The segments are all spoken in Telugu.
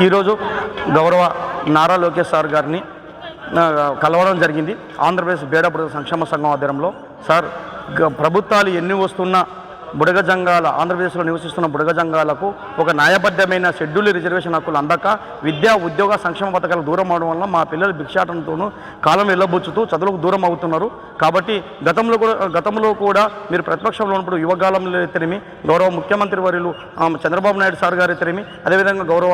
ఈరోజు గౌరవ నారా లోకేష్ సార్ గారిని కలవడం జరిగింది. ఆంధ్రప్రదేశ్ బేడబుడ సంక్షేమ సంఘం ఆధ్వర్యంలో. సార్ గ- ప్రభుత్వాలు ఎన్ని వస్తున్నా బుడగజంగాల ఆంధ్రప్రదేశ్లో నివసిస్తున్న బుడగజంగాలకు ఒక న్యాయబద్ధమైన షెడ్యూల్ రిజర్వేషన్ హక్కులు అందక విద్యా ఉద్యోగ సంక్షేమ పథకాలు దూరం అవడం వల్ల మా పిల్లలు భిక్షాటనతోనూ కాలం వెళ్ళబుచ్చుతూ చదువులకు దూరం అవుతున్నారు. కాబట్టి గతంలో కూడా గతంలో కూడా మీరు ప్రతిపక్షంలో ఉన్నప్పుడు యువగాలంలో అయితేనేమి గౌరవ ముఖ్యమంత్రి వర్యులు చంద్రబాబు నాయుడు సార్ గారు అయితేనేమి అదేవిధంగా గౌరవ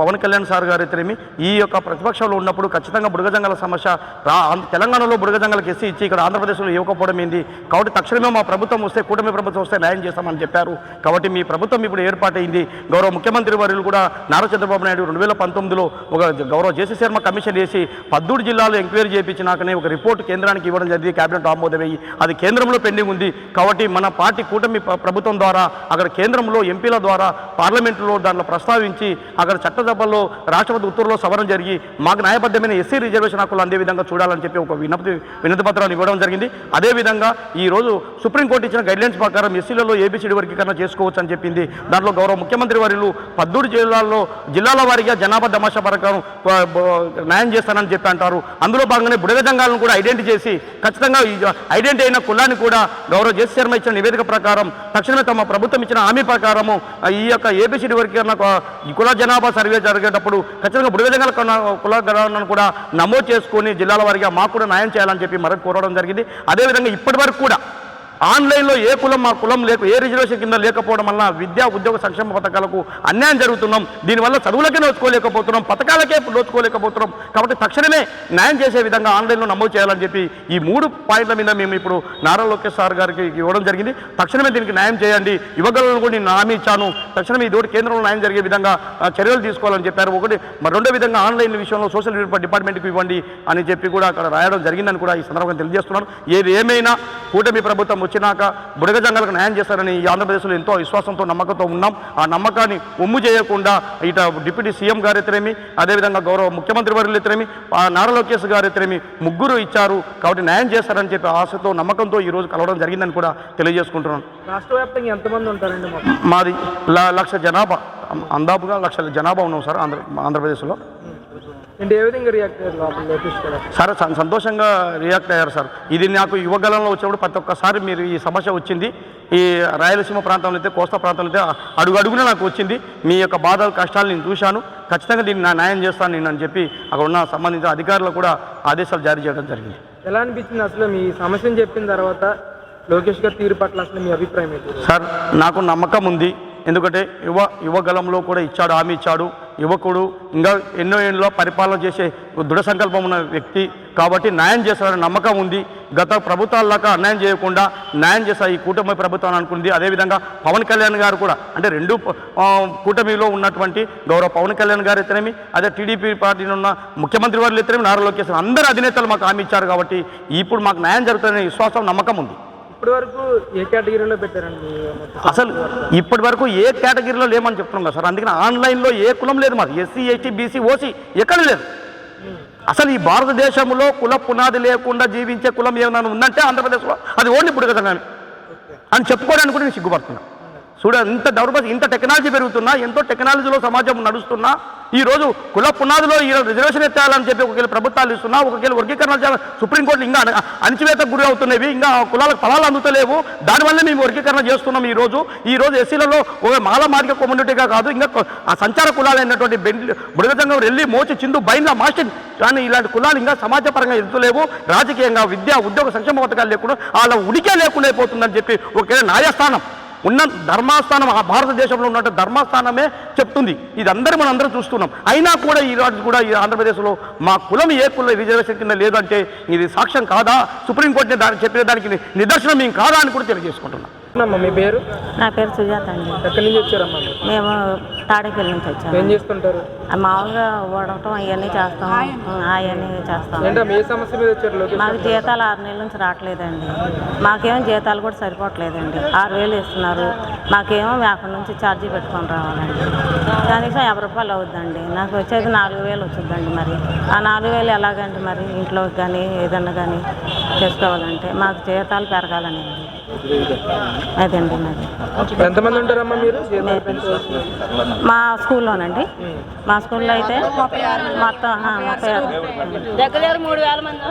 పవన్ కళ్యాణ్ సార్ గారు తిరిమి ఈ యొక్క ప్రతిపక్షంలో ఉన్నప్పుడు ఖచ్చితంగా బుడగజంగాల సమస్య రా తెలంగాణలో బుడగజంగాలకు ఎస్సీ ఇచ్చి ఇక్కడ ఆంధ్రప్రదేశ్లో ఇవ్వకపోవడం ఏంది? కాబట్టి తక్షణమే మా ప్రభుత్వం వస్తే కూటమి ప్రభుత్వం వస్తే న్యాయం చేస్తామని చెప్పారు. కాబట్టి మీ ప్రభుత్వం ఇప్పుడు ఏర్పాటైంది. గౌరవ ముఖ్యమంత్రి వర్యులు కూడా నారా చంద్రబాబు నాయుడు రెండు వేల పంతొమ్మిదిలో ఒక గౌరవ జేసీ శర్మ కమిషన్ వేసి పద్దూరు జిల్లాలో ఎంక్వైరీ చేయించినాకనే ఒక రిపోర్ట్ కేంద్రానికి ఇవ్వడం జరిగింది. కేబినెట్ ఆమోదమయ్యి అది కేంద్రంలో పెండింగ్ ఉంది. కాబట్టి మన పార్టీ కూటమి ప్రభుత్వం ద్వారా అక్కడ కేంద్రంలో ఎంపీల ద్వారా పార్లమెంటులో దాంట్లో ప్రస్తావించి అక్కడ చట్టసభల్లో రాష్ట్రపతి ఉత్తర్వులో సవరణ జరిగి మాకు న్యాయబద్ధమైన ఎస్సీ రిజర్వేషన్ హక్కులు అందే విధంగా చూడాలని చెప్పి ఒక వినతి వినతి పత్రాన్ని ఇవ్వడం జరిగింది. అదేవిధంగా ఈరోజు సుప్రీంకోర్టు ఇచ్చిన గైడ్లైన్స్ ప్రకారం ఎస్సీలలో ఏబిసిడి వర్గీకరణ చేసుకోవచ్చు అని చెప్పింది. దాంట్లో గౌరవ ముఖ్యమంత్రి వారిలు పద్దూరు జిల్లాల్లో జిల్లాల వారిగా జనాభా దమాషా ప్రకారం న్యాయం చేస్తానని చెప్పి అంటారు. అందులో భాగంగానే బుడగ జంగాలను కూడా ఐడెంటిఫై చేసి ఖచ్చితంగా ఈ ఐడెంటిటీ అయిన కులాన్ని కూడా గౌరవ జేసీ శర్మ ఇచ్చిన నివేదిక ప్రకారం తక్షణమే తమ ప్రభుత్వం ఇచ్చిన హామీ ప్రకారము ఈ యొక్క ఏబిసిడి వర్గీకరణ ఈ కుల జనాభా సర్వే జరిగేటప్పుడు ఖచ్చితంగా బుడగ జంగాల కుల- కుల కూడా నమోదు చేసుకొని జిల్లాల వారిగా మాకు కూడా న్యాయం చేయాలని చెప్పి మరొక కోరడం జరిగింది. అదేవిధంగా ఇప్పటి వరకు కూడా ఆన్లైన్లో ఏ కులం మా కులం లేక ఏ రిజర్వేషన్ కింద లేకపోవడం వల్ల విద్యా ఉద్యోగ సంక్షేమ పథకాలకు అన్యాయం జరుగుతున్నాం. దీనివల్ల చదువులకే నోచుకోలేకపోతున్నాం పథకాలకే నోచుకోలేకపోతున్నాం. కాబట్టి తక్షణమే న్యాయం చేసే విధంగా ఆన్లైన్లో నమోదు చేయాలని చెప్పి ఈ మూడు పాయింట్ల మీద మేము ఇప్పుడు నారా లోకేష్ సార్ గారికి ఇవ్వడం జరిగింది. తక్షణమే దీనికి న్యాయం చేయండి. ఇవ్వగలను కూడా నేను హామీ ఇచ్చాను. తక్షణమే ఈ దోటి కేంద్రంలో న్యాయం జరిగే విధంగా చర్యలు తీసుకోవాలని చెప్పారు. ఒకటి మరి రెండో విధంగా ఆన్లైన్ విషయంలో సోషల్ మీడియా డిపార్ట్మెంట్కి ఇవ్వండి అని చెప్పి కూడా అక్కడ రాయడం జరిగిందని కూడా ఈ సందర్భంగా తెలియజేస్తున్నాను. ఏది ఏమైనా కూటమి ప్రభుత్వం వచ్చినాక బుడగ జంగలకు న్యాయం చేస్తారని ఈ ఆంధ్రప్రదేశ్లో ఎంతో విశ్వాసంతో నమ్మకంతో ఉన్నాం. ఆ నమ్మకాన్ని ఒమ్ము చేయకుండా ఇట డిప్యూటీ సీఎం గారు ఎత్తరేమి అదేవిధంగా గౌరవ ముఖ్యమంత్రి వర్యులు ఎత్తరేమి ఆ నారా లోకేష్ గారు ఎత్తరేమి ముగ్గురు ఇచ్చారు కాబట్టి న్యాయం చేస్తారని చెప్పి ఆశతో నమ్మకంతో ఈ రోజు కలవడం జరిగిందని కూడా తెలియజేసుకుంటున్నాను. రాష్ట్ర వ్యాప్తంగా ఎంతమంది ఉంటారండి మాది లక్ష జనాభా అందాపుగా లక్షల జనాభా ఉన్నాం సార్ ఆంధ్ర ఆంధ్రప్రదేశ్లో. అంటే ఏ విధంగా రియాక్ట్ అయ్యారు లోపల లోకేష్ గారు సార్ సంతోషంగా రియాక్ట్ అయ్యారు సార్. ఇది నాకు యువగలంలో వచ్చినప్పుడు ప్రతి ఒక్కసారి మీరు ఈ సమస్య వచ్చింది. ఈ రాయలసీమ ప్రాంతంలో అయితే కోస్తా ప్రాంతంలో అయితే అడుగు అడుగున నాకు వచ్చింది. మీ యొక్క బాధలు కష్టాలు నేను చూశాను. ఖచ్చితంగా దీన్ని నా న్యాయం చేస్తాను నేను అని చెప్పి అక్కడ ఉన్న సంబంధించిన అధికారులు కూడా ఆదేశాలు జారీ చేయడం జరిగింది. ఎలా అనిపించింది అసలు మీ సమస్యను చెప్పిన తర్వాత లోకేష్ గారి తీరు పట్ల అసలు మీ అభిప్రాయం ఏంటి? సార్ నాకు నమ్మకం ఉంది. ఎందుకంటే యువ యువగలంలో కూడా ఇచ్చాడు హామీ ఇచ్చాడు. యువకుడు ఇంకా ఎన్నో ఏళ్ళలో పరిపాలన చేసే దృఢ సంకల్పం ఉన్న వ్యక్తి కాబట్టి న్యాయం చేస్తారని నమ్మకం ఉంది. గత ప్రభుత్వాల్లాగా అన్యాయం చేయకుండా న్యాయం చేశారు ఈ కూటమి ప్రభుత్వం అనుకుంది. అదేవిధంగా పవన్ కళ్యాణ్ గారు కూడా అంటే రెండు కూటమిలో ఉన్నటువంటి గౌరవ పవన్ కళ్యాణ్ గారు అయితేనేమి అదే టీడీపీ పార్టీలో ఉన్న ముఖ్యమంత్రి వారు అయితేనేమి నారా లోకేశ్వర అందరు అధినేతలు మాకు హామీ ఇచ్చారు కాబట్టి ఇప్పుడు మాకు న్యాయం జరుగుతుందనే విశ్వాసం నమ్మకం ఉంది. ఇప్పటి వరకు ఏ కేటగిరీలో పెట్టారండి? అసలు ఇప్పటి వరకు ఏ కేటగిరీలో లేమని చెప్తున్నాం కదా సార్. అందుకని ఆన్లైన్లో ఏ కులం లేదు మాది ఎస్సీ ఎస్టీ బీసీ ఓసీ ఎక్కడ లేదు. అసలు ఈ భారతదేశంలో కుల పునాది లేకుండా జీవించే కులం ఏమైనా ఉందంటే ఆంధ్రప్రదేశ్లో అది ఓన్లీ పుడగదంగానే అని చెప్పుకోవడానికి కూడా నేను సిగ్గుపడుతున్నా. చూడ ఇంత దౌర్భాగ్యం ఇంత టెక్నాలజీ పెరుగుతున్నా ఎంతో టెక్నాలజీలో సమాజం నడుస్తున్నా ఈ రోజు కుల పునాదిలో ఈ రిజర్వేషన్ ఎత్తాలని చెప్పి ఒకవేళ ప్రభుత్వాలు ఇస్తున్నా ఒకవేళ వర్గీకరణ సుప్రీంకోర్టు ఇంకా అణ- అణచివేతకు గురి అవుతున్నవి ఇంకా కులాలకు ఫలాలు అందుతలేవు. దానివల్ల మేము వర్గీకరణ చేస్తున్నాం ఈరోజు ఈరోజు ఎస్సీలలో ఒక మాల మార్గ కమ్యూనిటీగా కాదు ఇంకా ఆ సంచార కులాలు అయినటువంటి బుడగజంగం వెళ్ళి మోచి చిందు బైన్ల మాస్టర్ కానీ ఇలాంటి కులాలు ఇంకా సమాజపరంగా ఎదుగులేవు రాజకీయంగా విద్య ఉద్యోగ సంక్షేమ పథకాలు లేకుండా వాళ్ళ ఉడికే లేకుండా అయిపోతుందని చెప్పి ఒకవేళ న్యాయస్థానం ఉన్న ధర్మాస్థానం ఆ భారతదేశంలో ఉన్నట్టు ధర్మాస్థానమే చెప్తుంది. ఇది మనం అందరం చూస్తున్నాం. అయినా కూడా ఈరోజు కూడా ఈ ఆంధ్రప్రదేశ్లో మా కులం ఏ కుల రిజర్వేషన్ కింద లేదంటే ఇది సాక్ష్యం కాదా? సుప్రీంకోర్టుని దానికి చెప్పిన దానికి నిదర్శనం మేము కాదా అని కూడా తెలియజేసుకుంటున్నాం. అమ్మా మీ పేరు? నా పేరు సుజాత అండి. ఎక్కడి నుంచి వచ్చారమ్మా? మేము తాడేపల్లి నుంచి ఏం వచ్చాము చేస్తుంటారు? ఆ మామూలుగా ఓడటం అవన్నీ చేస్తాం. అవన్నీ చేస్తాం. ఏంటమ్మా ఏ సమస్య మీద వచ్చారు మాకు జీతాలు ఆరు నెలల నుంచి రావట్లేదండి. మాకేమో జీతాలు కూడా సరిపోవట్లేదండి. ఆరు వేలు ఇస్తున్నారు మాకేమో అక్కడి నుంచి ఛార్జీ పెట్టుకొని రావాలండి. కనీసం యాభై రూపాయలు అవుద్దండి. నాకు వచ్చేది నాలుగు వేలు వచ్చిందండి మరి. ఆ నాలుగు వేలు ఎలాగండి మరి ఇంట్లోకి కానీ ఏదన్నా కానీ? చేసుకోవాలంటే మాకు జీతాలు పెరగాలని అండి అదండి మరి. ఎంతమంది ఉంటారమ్మా మీరు? మా స్కూల్లోనండి. మా స్కూల్లో అయితే మొత్తం ముప్పై ఆరు. దగ్గర మూడు వేల మంది